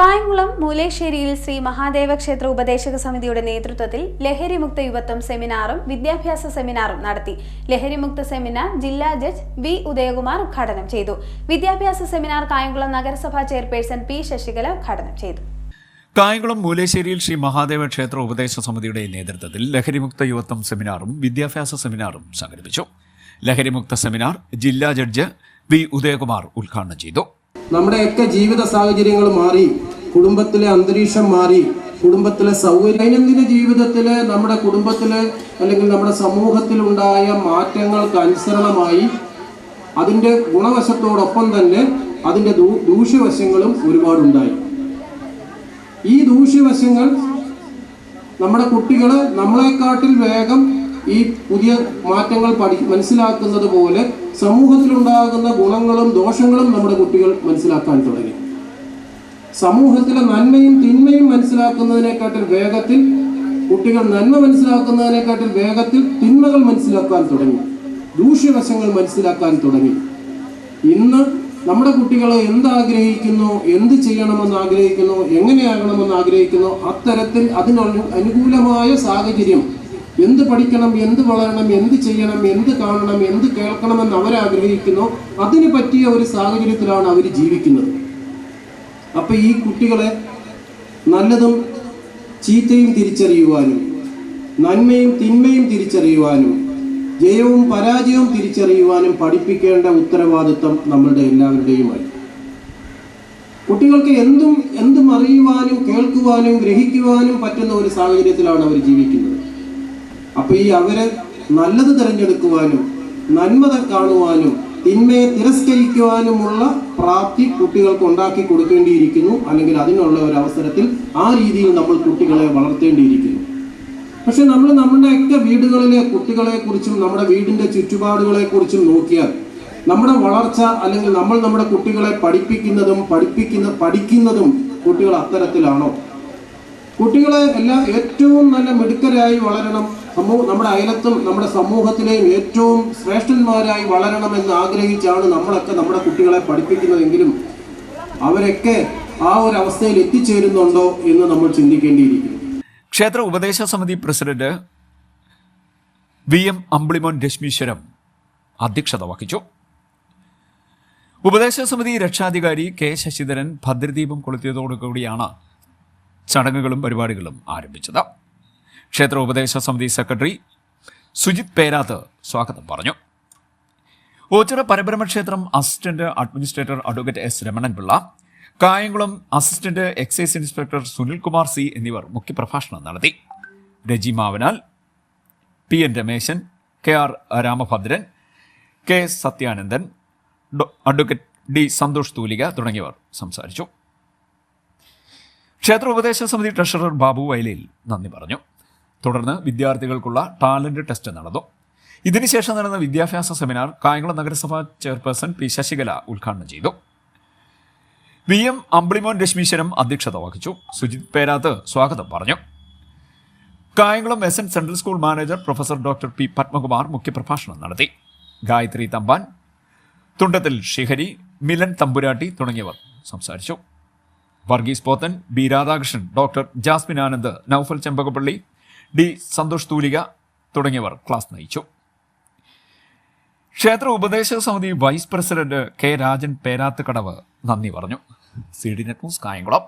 കായംകുളം മൂലേശ്ശേരിയിൽ ശ്രീ മഹാദേവ ക്ഷേത്ര ഉപദേശക സമിതിയുടെ നേതൃത്വത്തിൽ ലഹരിമുക്ത യുവത്വം സെമിനാറും വിദ്യാഭ്യാസ സെമിനാറും നടത്തി. ലഹരിമുക്ത സെമിനാർ ജില്ലാ ജഡ്ജ് വി ഉദയകുമാർ ഉദ്ഘാടനം ചെയ്തു. വിദ്യാഭ്യാസ സെമിനാർ കായംകുളം നഗരസഭാ ചെയർപേഴ്സൺ പി ശശികല ഉദ്ഘാടനം ചെയ്തു. കായംകുളം മൂലേശ്ശേരിയിൽ ശ്രീ മഹാദേവ ക്ഷേത്ര ഉപദേശ സമിതിയുടെ നേതൃത്വത്തിൽ ലഹരിമുക്ത യുവത്വം സെമിനാറും വിദ്യാഭ്യാസ സെമിനാറും സംഘടിപ്പിച്ചു. ലഹരിമുക്ത സെമിനാർ ജില്ലാ ജഡ്ജ് വി ഉദയകുമാർ ഉദ്ഘാടനം ചെയ്തു. നമ്മുടെയൊക്കെ ജീവിത സാഹചര്യങ്ങൾ മാറി കുടുംബത്തിലെ അന്തരീക്ഷം മാറി കുടുംബത്തിലെ സൗകര്യം ദൈനംദിന ജീവിതത്തിൽ നമ്മുടെ കുടുംബത്തിൽ അല്ലെങ്കിൽ നമ്മുടെ സമൂഹത്തിൽ ഉണ്ടായ മാറ്റങ്ങൾക്ക് അനുസരണമായി അതിന്റെ ഗുണവശത്തോടൊപ്പം തന്നെ അതിന്റെ ദൂഷ്യവശങ്ങളും ഒരുപാടുണ്ടായി. ഈ ദൂഷ്യവശങ്ങൾ നമ്മുടെ കുട്ടികൾ നമ്മളെക്കാട്ടിൽ വേഗം ഈ പുതിയ മാറ്റങ്ങൾ പഠി മനസ്സിലാക്കുന്നത് പോലെ സമൂഹത്തിലുണ്ടാകുന്ന ഗുണങ്ങളും ദോഷങ്ങളും നമ്മുടെ കുട്ടികൾ മനസ്സിലാക്കാൻ തുടങ്ങി. സമൂഹത്തിലെ നന്മയും തിന്മയും മനസ്സിലാക്കുന്നതിനെക്കാട്ടിൽ വേഗത്തിൽ കുട്ടികൾ നന്മ മനസ്സിലാക്കുന്നതിനെക്കാട്ടിൽ വേഗത്തിൽ തിന്മകൾ മനസ്സിലാക്കാൻ തുടങ്ങി. ദൂഷ്യവശങ്ങൾ മനസ്സിലാക്കാൻ തുടങ്ങി. ഇന്ന് നമ്മുടെ കുട്ടികൾ എന്താഗ്രഹിക്കുന്നു എന്ത് ചെയ്യണമെന്ന് ആഗ്രഹിക്കുന്നു എങ്ങനെയാകണമെന്ന് ആഗ്രഹിക്കുന്നു അത്തരത്തിൽ അതിന് അനുകൂലമായ സാഹചര്യം. എന്ത് പഠിക്കണം എന്ത് വളരണം എന്ത് ചെയ്യണം എന്ത് കാണണം എന്ത് കേൾക്കണമെന്ന് അവരാഗ്രഹിക്കുന്നു. അതിന് പറ്റിയ ഒരു സാഹചര്യത്തിലാണ് അവർ ജീവിക്കുന്നത്. അപ്പൊ ഈ കുട്ടികളെ നല്ലതും ചീത്തയും തിരിച്ചറിയുവാനും നന്മയും തിന്മയും തിരിച്ചറിയുവാനും ജയവും പരാജയവും തിരിച്ചറിയുവാനും പഠിപ്പിക്കേണ്ട ഉത്തരവാദിത്വം നമ്മളുടെ എല്ലാവരുടെയുമായി. കുട്ടികൾക്ക് എന്തും എന്തും അറിയുവാനും കേൾക്കുവാനും ഗ്രഹിക്കുവാനും പറ്റുന്ന ഒരു സാഹചര്യത്തിലാണ് അവർ ജീവിക്കുന്നത്. അപ്പോൾ ഈ അവരെ നല്ലത് തിരഞ്ഞെടുക്കുവാനും നന്മത കാണുവാനും തിന്മയെ തിരസ്കരിക്കുവാനുമുള്ള പ്രാപ്തി കുട്ടികൾക്ക് ഉണ്ടാക്കി കൊടുക്കേണ്ടിയിരിക്കുന്നു. അല്ലെങ്കിൽ അതിനുള്ള ഒരു അവസരത്തിൽ ആ രീതിയിൽ നമ്മൾ കുട്ടികളെ വളർത്തേണ്ടിയിരിക്കുന്നു. പക്ഷെ നമ്മൾ നമ്മുടെയൊക്കെ വീടുകളിലെ കുട്ടികളെ കുറിച്ചും നമ്മുടെ വീടിന്റെ ചുറ്റുപാടുകളെ കുറിച്ചും നോക്കിയാൽ നമ്മുടെ വളർച്ച അല്ലെങ്കിൽ നമ്മൾ നമ്മുടെ കുട്ടികളെ പഠിപ്പിക്കുന്നതും പഠിപ്പിക്കുന്ന പഠിക്കുന്നതും കുട്ടികൾ അത്തരത്തിലാണോ? കുട്ടികളെ എല്ലാ ഏറ്റവും നല്ല മിടുക്കരായി വളരണം സമൂഹ നമ്മുടെ അയലത്തും നമ്മുടെ സമൂഹത്തിലെയും ഏറ്റവും ശ്രേഷ്ഠന്മാരായി വളരണമെന്ന് ആഗ്രഹിച്ചാണ് നമ്മളൊക്കെ നമ്മുടെ കുട്ടികളെ പഠിപ്പിക്കുന്നതെങ്കിലും അവരൊക്കെ ആ ഒരു അവസ്ഥയിൽ എത്തിച്ചേരുന്നുണ്ടോ എന്ന് നമ്മൾ ചിന്തിക്കേണ്ടിയിരിക്കുന്നു. ക്ഷേത്ര ഉപദേശ സമിതി president V M Ambilimon Rashmeeswaram അധ്യക്ഷത വഹിച്ചു. ഉപദേശ സമിതി രക്ഷാധികാരി കെ ശശിധരൻ ഭദ്രദീപം കൊളുത്തിയതോടുകൂടിയാണ് ചടങ്ങുകളും പരിപാടികളും ആരംഭിച്ചത്. ക്ഷേത്ര ഉപദേശ സമിതി സെക്രട്ടറി സുജിത് പേരാത്ത് സ്വാഗതം പറഞ്ഞു. ഓച്ചിറ പരബ്രഹ്മ ക്ഷേത്രം assistant administrator advocate S Ramananpillai Kayamkulam assistant excise inspector Sunilkumar C എന്നിവർ മുഖ്യപ്രഭാഷണം നടത്തി. Reji Mavanal P N Rameshan K R Ramabhadran K Sathyanandan advocate D Santhosh Thoolika തുടങ്ങിയവർ സംസാരിച്ചു. ക്ഷേത്ര ഉപദേശ സമിതി ട്രഷറർ ബാബു വയലിൽ നന്ദി പറഞ്ഞു. തുടർന്ന് വിദ്യാർത്ഥികൾക്കുള്ള ടാലന്റ് ടെസ്റ്റ് നടന്നു. ഇതിനുശേഷം നടന്ന വിദ്യാഭ്യാസ സെമിനാർ കായംകുളം നഗരസഭാ ചെയർപേഴ്സൺ പി ശശികല ഉദ്ഘാടനം ചെയ്തു. വി എം അമ്പിളിമോൻ രശ്മീശ്വരം അധ്യക്ഷത വഹിച്ചു. സുജിത് പേരാത്ത് സ്വാഗതം പറഞ്ഞു. Kayamkulam S N central school manager professor doctor P Padmakumar മുഖ്യപ്രഭാഷണം നടത്തി. ഗായത്രി തമ്പാൻ തുണ്ടത്തിൽ ഷിഹരി മിലൻ തമ്പുരാട്ടി തുടങ്ങിയവർ സംസാരിച്ചു. Varghese Pothan B Radhakrishnan doctor Jasmine Anand Naufal Chembakappally D Santhosh Thoolika തുടങ്ങിയവർ ക്ലാസ് നയിച്ചു. ക്ഷേത്ര ഉപദേശക സമിതി vice president K Rajan Perathukadavu നന്ദി പറഞ്ഞു. C D net news Kayamkulam.